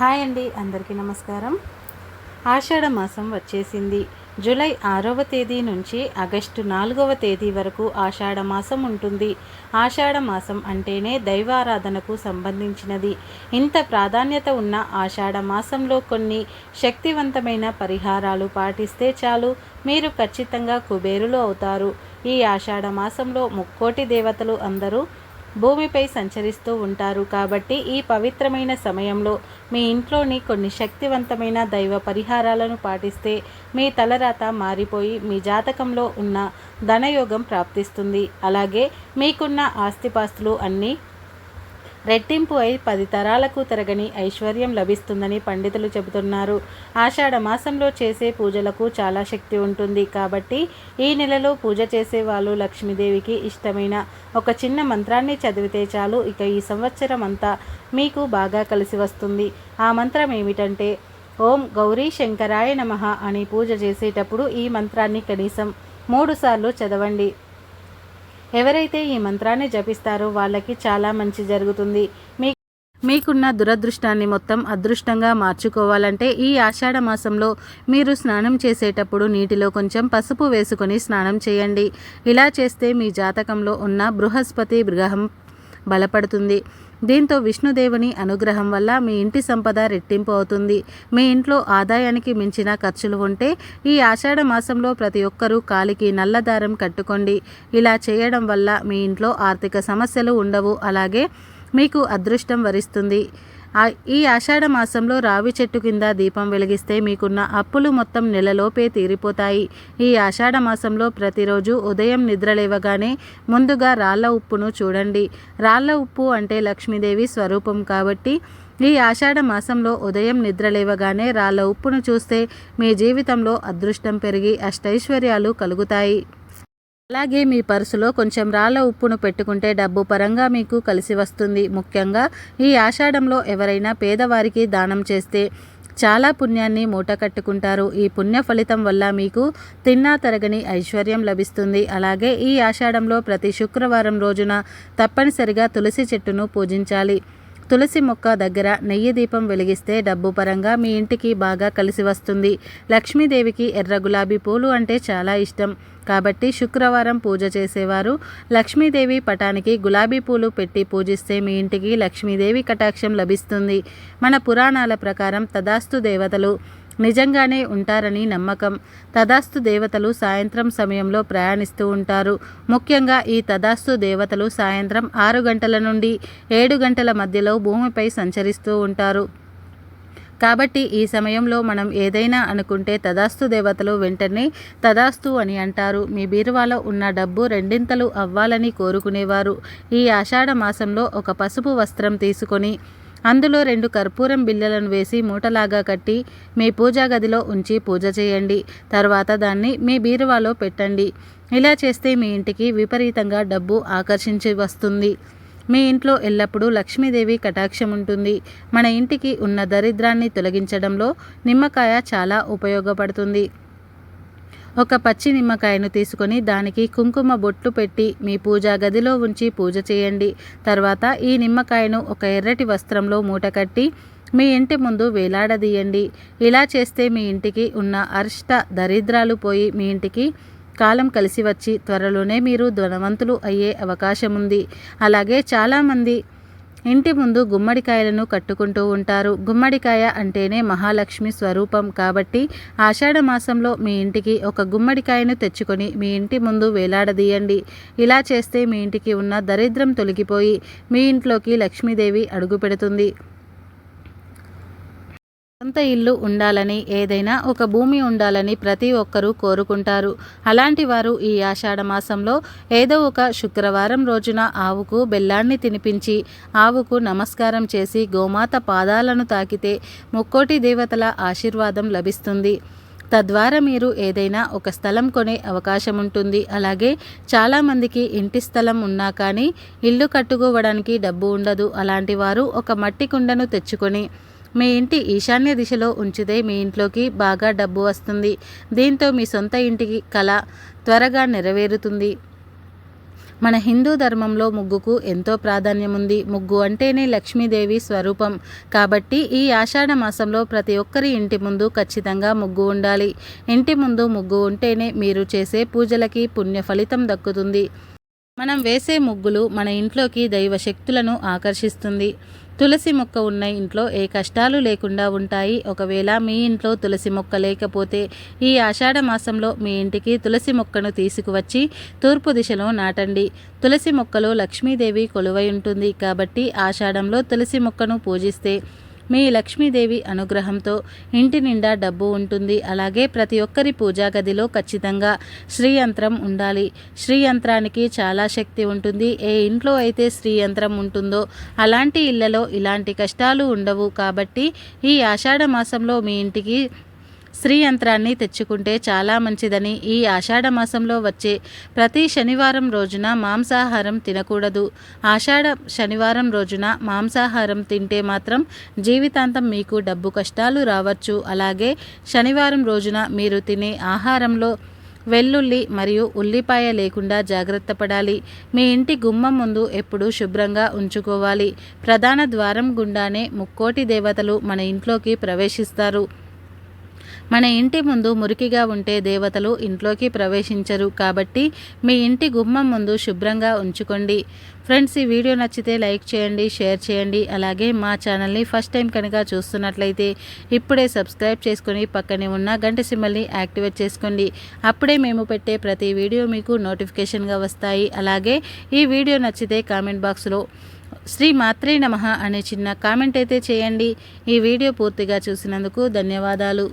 Hi అండి అందరికీ నమస్కారం. ఆషాఢ మాసం వచ్చేసింది. జూలై ఆరవ తేదీ నుంచి ఆగస్టు నాలుగవ తేదీ వరకు ఆషాఢ మాసం ఉంటుంది. ఆషాఢ మాసం అంటేనే దైవారాధనకు సంబంధించినది. ఇంత ప్రాధాన్యత ఉన్న ఆషాఢ మాసంలో కొన్ని శక్తివంతమైన పరిహారాలు పాటిస్తే చాలు. మీరు ఖచ్చితంగా కుబేరులు అవుతారు. ఈ ఆషాఢ మాసంలో ముక్కోటి దేవతలు అందరూ భూమిపై సంచరిస్తూ ఉంటారు కాబట్టి ఈ పవిత్రమైన సమయంలో మీ ఇంట్లోని కొన్ని శక్తివంతమైన దైవ పరిహారాలను పాటిస్తే మీ తలరాత మారిపోయి మీ జాతకంలో ఉన్న ధనయోగం ప్రాప్తిస్తుంది. అలాగే మీకున్న ఆస్తిపాస్తులు అన్నీ రెట్టింపు అయి పది తరాలకు తరగని ఐశ్వర్యం లభిస్తుందని పండితులు చెబుతున్నారు. ఆషాఢ మాసంలో చేసే పూజలకు చాలా శక్తి ఉంటుంది. కాబట్టి ఈ నెలలో పూజ చేసే వాళ్ళు లక్ష్మీదేవికి ఇష్టమైన ఒక చిన్న మంత్రాన్ని చదివితే చాలు. ఇక ఈ సంవత్సరం అంతా మీకు బాగా కలిసి వస్తుంది. ఆ మంత్రం ఏమిటంటే ఓం గౌరీ శంకరాయ నమః అని పూజ చేసేటప్పుడు ఈ మంత్రాన్ని కనీసం మూడుసార్లు చదవండి. ఎవరైతే ఈ మంత్రాన్ని జపిస్తారో వాళ్ళకి చాలా మంచి జరుగుతుంది. మీ మీకున్న దురదృష్టాన్ని మొత్తం అదృష్టంగా మార్చుకోవాలంటే ఈ ఆషాఢ మాసంలో మీరు స్నానం చేసేటప్పుడు నీటిలో కొంచెం పసుపు వేసుకొని స్నానం చేయండి. ఇలా చేస్తే మీ జాతకంలో ఉన్న బృహస్పతి గ్రహం బలపడుతుంది. దీంతో విష్ణుదేవుని అనుగ్రహం వల్ల మీ ఇంటి సంపద రెట్టింపు అవుతుంది. మీ ఇంట్లో ఆదాయానికి మించిన ఖర్చులు ఉంటే ఈ ఆషాఢ మాసంలో ప్రతి ఒక్కరూ కాలికి నల్లదారం కట్టుకోండి. ఇలా చేయడం వల్ల మీ ఇంట్లో ఆర్థిక సమస్యలు ఉండవు. అలాగే మీకు అదృష్టం వరిస్తుంది. ఈ ఆషాఢ మాసంలో రావి చెట్టు కింద దీపం వెలిగిస్తే మీకున్న అప్పులు మొత్తం నెలలోపే తీరిపోతాయి. ఈ ఆషాఢ మాసంలో ప్రతిరోజు ఉదయం నిద్రలేవగానే ముందుగా రాళ్ళ ఉప్పును చూడండి. రాళ్ళ ఉప్పు అంటే లక్ష్మీదేవి స్వరూపం కాబట్టి ఈ ఆషాఢ మాసంలో ఉదయం నిద్రలేవగానే రాళ్ళ ఉప్పును చూస్తే మీ జీవితంలో అదృష్టం పెరిగి అష్టైశ్వర్యాలు కలుగుతాయి. అలాగే మీ పర్సులో కొంచెం రాళ్ళ ఉప్పును పెట్టుకుంటే డబ్బు పరంగా మీకు కలిసి వస్తుంది. ముఖ్యంగా ఈ ఆషాఢంలో ఎవరైనా పేదవారికి దానం చేస్తే చాలా పుణ్యాన్ని మూట కట్టుకుంటారు. ఈ పుణ్య ఫలితం వల్ల మీకు తిన్నా తరగని ఐశ్వర్యం లభిస్తుంది. అలాగే ఈ ఆషాఢంలో ప్రతి శుక్రవారం రోజున తప్పనిసరిగా తులసి చెట్టును పూజించాలి. తులసి మొక్క దగ్గర నెయ్యి దీపం వెలిగిస్తే డబ్బు పరంగా మీ ఇంటికి బాగా కలిసి వస్తుంది. లక్ష్మీదేవికి ఎర్ర గులాబీ పూలు అంటే చాలా ఇష్టం. కాబట్టి శుక్రవారం పూజ చేసేవారు. లక్ష్మీదేవి పటానికి గులాబీ పూలు పెట్టి పూజిస్తే మీ ఇంటికి లక్ష్మీదేవి కటాక్షం లభిస్తుంది. మన పురాణాల ప్రకారం తదాస్తు దేవతలు. నిజంగానే ఉంటారని నమ్మకం. తదాస్తు దేవతలు సాయంత్రం సమయంలో ప్రయాణిస్తూ ఉంటారు. ముఖ్యంగా ఈ తదాస్తు దేవతలు సాయంత్రం ఆరు గంటల నుండి ఏడు గంటల మధ్యలో భూమిపై సంచరిస్తూ ఉంటారు. కాబట్టి ఈ సమయంలో మనం ఏదైనా అనుకుంటే తదాస్తు దేవతలు వెంటనే తదాస్తు అని అంటారు. మీ బీరువాలో ఉన్న డబ్బు రెండింతలు అవ్వాలని కోరుకునేవారు. ఈ ఆషాఢ మాసంలో ఒక పసుపు వస్త్రం తీసుకొని అందులో రెండు కర్పూరం బిళ్ళలను వేసి మూటలాగా కట్టి మీ పూజా గదిలో ఉంచి పూజ చేయండి. తర్వాత దాన్ని మీ బీరువాలో పెట్టండి. ఇలా చేస్తే మీ ఇంటికి విపరీతంగా డబ్బు ఆకర్షించి వస్తుంది. మీ ఇంట్లో ఎల్లప్పుడూ లక్ష్మీదేవి కటాక్షం ఉంటుంది. మన ఇంటికి ఉన్న దరిద్రాన్ని తొలగించడంలో నిమ్మకాయ చాలా ఉపయోగపడుతుంది. ఒక పచ్చి నిమ్మకాయను తీసుకొని దానికి కుంకుమ బొట్టు పెట్టి మీ పూజా గదిలో ఉంచి పూజ చేయండి. తర్వాత ఈ నిమ్మకాయను ఒక ఎర్రటి వస్త్రంలో మూట కట్టి మీ ఇంటి ముందు వేలాడదీయండి. ఇలా చేస్తే మీ ఇంటికి ఉన్న అరిష్ట దరిద్రాలు పోయి మీ ఇంటికి కాలం కలిసి వచ్చి త్వరలోనే మీరు ధనవంతులు అయ్యే అవకాశం ఉంది అలాగే చాలామంది ఇంటి ముందు గుమ్మడికాయలను కట్టుకుంటూ ఉంటారు. గుమ్మడికాయ అంటేనే మహాలక్ష్మి స్వరూపం కాబట్టి ఆషాఢ మాసంలో మీ ఇంటికి ఒక గుమ్మడికాయను తెచ్చుకొని మీ ఇంటి ముందు వేలాడదీయండి. ఇలా చేస్తే మీ ఇంటికి ఉన్న దరిద్రం తొలగిపోయి మీ ఇంట్లోకి లక్ష్మీదేవి అడుగు పెడుతుంది. సొంత ఇల్లు ఉండాలని ఏదైనా ఒక భూమి ఉండాలని ప్రతి ఒక్కరూ కోరుకుంటారు. అలాంటి వారు ఈ ఆషాఢ మాసంలో ఏదో ఒక శుక్రవారం రోజున ఆవుకు బెల్లాన్ని తినిపించి ఆవుకు నమస్కారం చేసి గోమాత పాదాలను తాకితే ముక్కోటి దేవతల ఆశీర్వాదం లభిస్తుంది. తద్వారా మీరు ఏదైనా ఒక స్థలం కొనే అవకాశం ఉంటుంది. అలాగే చాలామందికి ఇంటి స్థలం ఉన్నా కానీ ఇల్లు కట్టుకోవడానికి డబ్బు ఉండదు. అలాంటి వారు ఒక మట్టి కుండను తెచ్చుకొని మీ ఇంటి ఈశాన్య దిశలో ఉంచితే మీ ఇంట్లోకి బాగా డబ్బు వస్తుంది. దీంతో మీ సొంత ఇంటికి కళ త్వరగా నెరవేరుతుంది. మన హిందూ ధర్మంలో ముగ్గుకు ఎంతో ప్రాధాన్యం ఉంది ముగ్గు అంటేనే లక్ష్మీదేవి స్వరూపం. కాబట్టి ఈ ఆషాఢ మాసంలో ప్రతి ఒక్కరి ఇంటి ముందు ఖచ్చితంగా ముగ్గు ఉండాలి. ఇంటి ముందు ముగ్గు ఉంటేనే మీరు చేసే పూజలకి పుణ్య ఫలితం దక్కుతుంది. మనం వేసే ముగ్గులు మన ఇంట్లోకి దైవ శక్తులను ఆకర్షిస్తుంది. తులసి మొక్క ఉన్న ఇంట్లో ఏ కష్టాలు లేకుండా ఉంటాయి. ఒకవేళ మీ ఇంట్లో తులసి మొక్క లేకపోతే ఈ ఆషాఢ మాసంలో మీ ఇంటికి తులసి మొక్కను తీసుకువచ్చి తూర్పు దిశలో నాటండి. తులసి మొక్కలో లక్ష్మీదేవి కొలువై ఉంటుంది కాబట్టి ఆషాఢంలో తులసి మొక్కను పూజిస్తే మీ లక్ష్మీదేవి అనుగ్రహంతో ఇంటి నిండా డబ్బు ఉంటుంది. అలాగే ప్రతి ఒక్కరి పూజా గదిలో ఖచ్చితంగా శ్రీయంత్రం ఉండాలి. శ్రీయంత్రానికి చాలా శక్తి ఉంటుంది. ఏ ఇంట్లో అయితే శ్రీయంత్రం ఉంటుందో అలాంటి ఇళ్ళలో ఇలాంటి కష్టాలు ఉండవు. కాబట్టి ఈ ఆషాఢ మాసంలో మీ ఇంటికి స్త్రీ యంత్రాన్ని తెచ్చుకుంటే చాలా మంచిదని. ఈ ఆషాఢ మాసంలో వచ్చే ప్రతి శనివారం రోజున మాంసాహారం తినకూడదు. ఆషాఢ శనివారం రోజున మాంసాహారం తింటే మాత్రం జీవితాంతం మీకు డబ్బు కష్టాలు రావచ్చు. అలాగే శనివారం రోజున మీరు తినే ఆహారంలో వెల్లుల్లి మరియు ఉల్లిపాయ లేకుండా జాగ్రత్త పడాలి. మీ ఇంటి గుమ్మం ముందు ఎప్పుడూ శుభ్రంగా ఉంచుకోవాలి. ప్రధాన ద్వారం గుండానే ముక్కోటి దేవతలు మన ఇంట్లోకి ప్రవేశిస్తారు. మన ఇంటి ముందు మురికిగా ఉంటే దేవతలు ఇంట్లోకి ప్రవేశించరు కాబట్టి మీ ఇంటి గుమ్మం ముందు శుభ్రంగా ఉంచుకోండి. ఫ్రెండ్స్ ఈ వీడియో నచ్చితే లైక్ చేయండి షేర్ చేయండి. అలాగే మా ఛానల్ని ఫస్ట్ టైం కనుక చూస్తున్నట్లయితే ఇప్పుడే సబ్స్క్రైబ్ చేసుకొని పక్కనే ఉన్న గంట సిమ్మల్ని యాక్టివేట్ చేసుకోండి. అప్పుడే మేము పెట్టే ప్రతి వీడియో మీకు నోటిఫికేషన్గా వస్తాయి. అలాగే ఈ వీడియో నచ్చితే కామెంట్ బాక్స్లో శ్రీ మాత్రే నమ అనే చిన్న కామెంట్ అయితే చేయండి. ఈ వీడియో పూర్తిగా చూసినందుకు ధన్యవాదాలు.